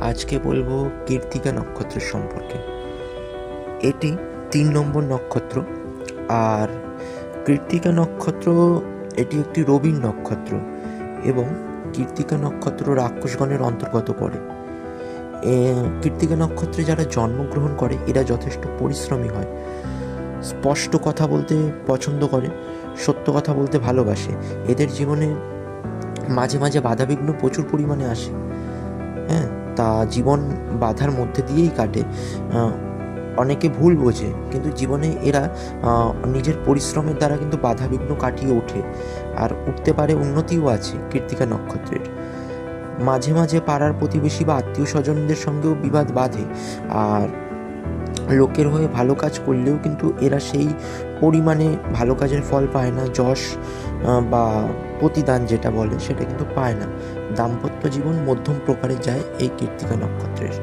আজকে বলব কীর্তিকা নক্ষত্রের সম্পর্কে। এটি তিন নম্বর নক্ষত্র আর কীর্তিকা নক্ষত্র, এটি একটি রবির নক্ষত্র এবং কীর্তিকা নক্ষত্র রাক্ষসগণের অন্তর্গত পড়ে। কীর্তিকা নক্ষত্রে যারা জন্মগ্রহণ করে, এরা যথেষ্ট পরিশ্রমী হয়। স্পষ্ট কথা বলতে পছন্দ করে, সত্য কথা বলতে ভালোবাসে। এদের জীবনে মাঝে মাঝে বাধাবিঘ্ন প্রচুর পরিমাণে আসে। হ্যাঁ তা জীবন বাধার মধ্যে দিয়েই কাটে। অনেকে ভুল বোঝে, কিন্তু জীবনে এরা নিজের পরিশ্রমের দ্বারা কিন্তু বাধাবিঘ্ন কাটিয়ে ওঠে। আর উঠতে পারে উন্নতিও আছে কীর্তিকা নক্ষত্রের। মাঝে মাঝে পাড়ার প্রতিবেশী বা আত্মীয় স্বজনদের সঙ্গেও বিবাদ বাঁধে। আর লোকের হয়ে ভালো কাজ করলেও কিন্তু এরা সেই পরিমাণে ভালো কাজের ফল পায় না, যশ বা প্রতিদান যেটা বলে সেটা কিন্তু পায় না। দাম্পত্য জীবন মধ্যম প্রকারে যায় এই কীর্তিকা নক্ষত্রের।